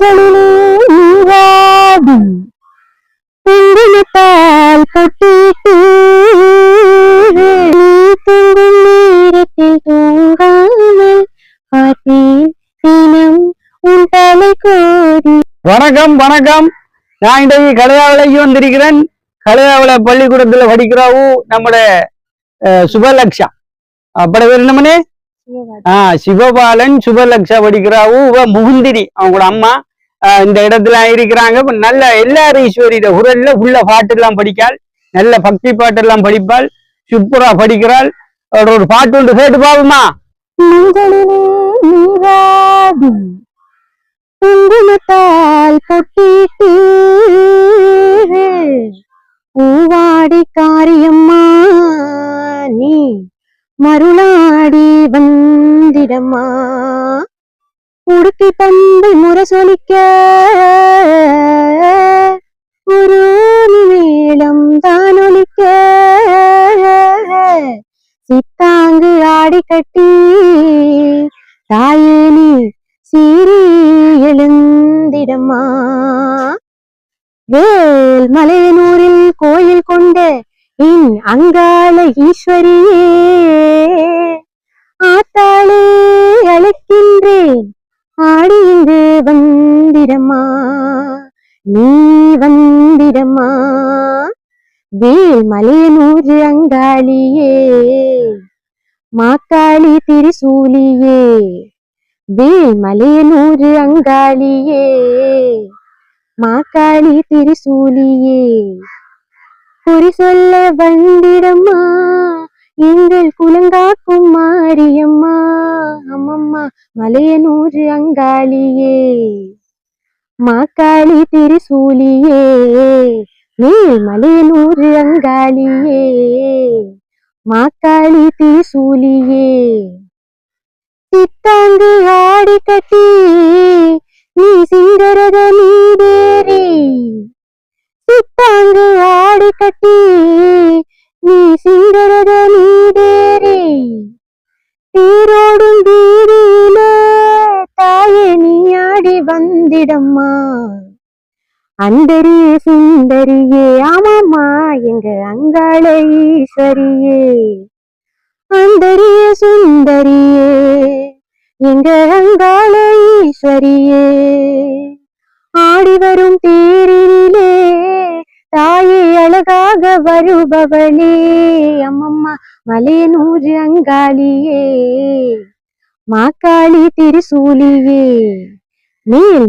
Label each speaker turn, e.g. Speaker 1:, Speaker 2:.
Speaker 1: கண்களிலே நீராடி குங்குமத்தால் பொட்டிட்டு நீ தூங்கும் நேரத்தில் தூங்காமல் பார்த்தேன் தினம் உன் தலை கோதி.
Speaker 2: வணக்கம் வணக்கம். நான் இன்றைக்கு கலையாவிலைக்கு வந்திருக்கிறேன். கலையாவில பள்ளிக்கூடத்துல படிக்கிறாவு நம்முடைய அஹ், சுபலக்ஷா. அப்பட பேர் என்னமனே? ஆ சிவபாலன் சுபலக்ஷா படிக்கிறாவு இவ முகுந்திரி அவங்களோட அம்மா. ஆஹ், இந்த இடத்துல இருக்கிறாங்க. நல்ல எல்லாரும் ஈஸ்வரியிட குரல்ல உள்ள பாட்டு எல்லாம் படிக்காள் நல்ல பக்தி பாட்டு எல்லாம் படிப்பாள் சூப்பரா படிக்கிறாள் அவரோட ஒரு பாட்டு ஒன்று கேட்டு பாவுமா
Speaker 1: குங்குமத்தால் பொட்டிட்டு பூவாடி காரியம்மா நீ மருளாடி வந்திடம்மா. உடுக்கி பந்தை முரசொலிக்க. ஒரு மேளம் தான் ஒலிக்க சித்தாங்கு ஆடி கட்டி தாயே சீரி எழுந்திடமா வேல் மலையனூரில் கோயில் கொண்ட இன் அங்காள ஈஸ்வரியே. வந்திடம்மா நீ வந்திடம்மா வேல் மலையனூர் அங்காளியே மாக்காளி திரிசூலியே. வேல் மலையனூர் அங்காளியே மாக்காளி திரிசூலியே. குறி சொல்ல வந்திடம்மா எங்கள் குலங்காக்கும் மாரியம்மா. அம்மம்மா மலையனூர் அங்காளியே. மாக்காளி திரிசூலியே மேல் மலையனூர் அங்காளியே மாக்காளி திரிசூலியே. சித்தாங்கு ஆடி கட்டி நீ சிங்கரத நீடேறி. சித்தாங்கு ஆடி கட்டி நீ அந்தரியே சுந்தரியே ஆமாமா எங்க அங்காள ஈஸ்வரியே அந்தரிய சுந்தரியே எங்க அங்காள ஈஸ்வரியே ஆடி வரும் தேரிலே தாயே அழகாக வருபவளே. அம்மம்மா மலையனூர் அங்காளியே. மாக்காளி திருசூலியே. மேல்